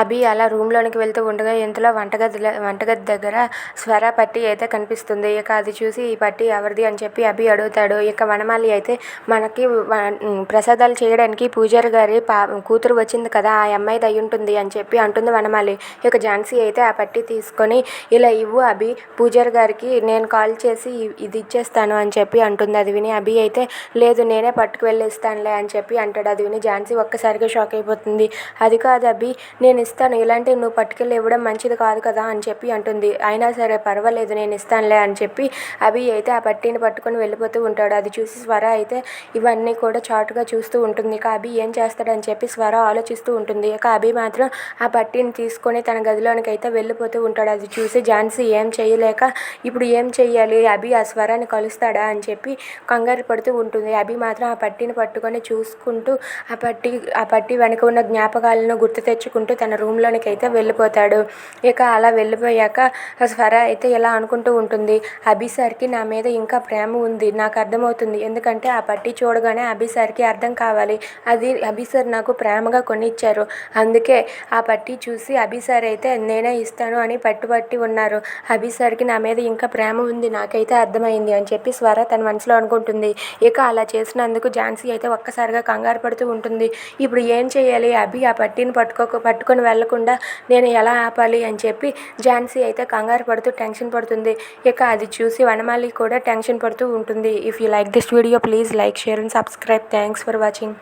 అభి అలా రూమ్లోనికి వెళ్తూ ఉండగా ఇంతలో వంటగదిలో వంటగది దగ్గర స్వర పట్టి అయితే కనిపిస్తుంది. ఇక అది చూసి ఈ పట్టి ఎవరిది అని చెప్పి అభి అడుగుతాడు. ఇక వనమాలి అయితే మనకి ప్రసాదాలు చేయడానికి పూజారి గారి పా కూతురు వచ్చింది కదా ఆ అమ్మాయిది అయి ఉంటుంది అని చెప్పి అంటుంది వనమాలి. ఇక ఝాన్సీ అయితే ఆ పట్టి తీసుకొని ఇలా ఇవ్వు అభి పూజారి గారికి నేను కాల్ చేసి ఇది ఇచ్చేస్తాను అని చెప్పి అంటుంది అది విని అభి అయితే లేదు నేనే పట్టుకు వెళ్ళేస్తానులే అని చెప్పి అంటాడు అది విని ఝాన్సీ ఒక్కసారిగా షాక్ అయిపోతుంది. అది కాదు అభి నేను ఇస్తాను ఇలాంటివి నువ్వు పట్టుకెళ్ళి ఇవ్వడం మంచిది కాదు కదా అని చెప్పి అంటుంది. అయినా సరే పర్వాలేదు నేను ఇస్తానులే అని చెప్పి అభి అయితే ఆ పట్టీని పట్టుకొని వెళ్ళిపోతూ ఉంటాడు. అది చూసి స్వర అయితే ఇవన్నీ కూడా చాటుగా చూస్తూ ఉంటుంది. ఇక అభి ఏం చేస్తాడని చెప్పి స్వర ఆలోచిస్తూ ఉంటుంది. ఇక అభి మాత్రం ఆ పట్టీని తీసుకొని తన గదిలోనికి అయితే వెళ్ళిపోతూ ఉంటాడు. అది చూసి ఝాన్సీ ఏం చేయలేక ఇప్పుడు ఏం చెయ్యాలి? అభి ఆ స్వరాన్ని కలుస్తాడా అని చెప్పి కంగారు పడుతూ ఉంటుంది. అభి మాత్రం ఆ పట్టీని పట్టుకొని చూసుకుంటూ ఆ పట్టి ఆ పట్టి వెనక ఉన్న జ్ఞాపకాలను గుర్తు తెచ్చుకుంటూ తన రూమ్లోనికి అయితే వెళ్ళిపోతాడు. ఇక అలా వెళ్ళిపోయాక స్వర అయితే ఇలా అనుకుంటూ ఉంటుంది. అభి సార్కి నా మీద ఇంకా ప్రేమ ఉంది. నాకు అర్థమవుతుంది. ఎందుకంటే ఆ పట్టి చూడగానే అభి సార్కి అర్థం కావాలి. అది అభి సార్ నాకు ప్రేమగా కొనిచ్చారు. అందుకే ఆ పట్టి చూసి అభి సార్ అయితే నేనే ఇస్తాను అని పట్టుబట్టి ఉన్నారు. అభి సార్కి నా మీద ఇంకా ప్రేమ ఉంది. నాకైతే అర్థమైంది అని చెప్పి స్వర తన మనసులో అనుకుంటుంది. ఇక అలా చేసినందుకు ఝాన్సీ అయితే ఒక్కసారిగా కంగారు పడుతూ ఉంటుంది. ఇప్పుడు ఏం చేయాలి? అభి ఆ పట్టిని పట్టుకోక పట్టుకొని వెళ్ళకుండా నేను ఎలా ఆపాలి అని చెప్పి ఝాన్సీ అయితే కంగారు పడుతూ టెన్షన్ పడుతుంది. ఇక అది చూసి వనమాలి కూడా టెన్షన్ పడుతూ ఉంటుంది. If you like this video please like share and subscribe thanks for watching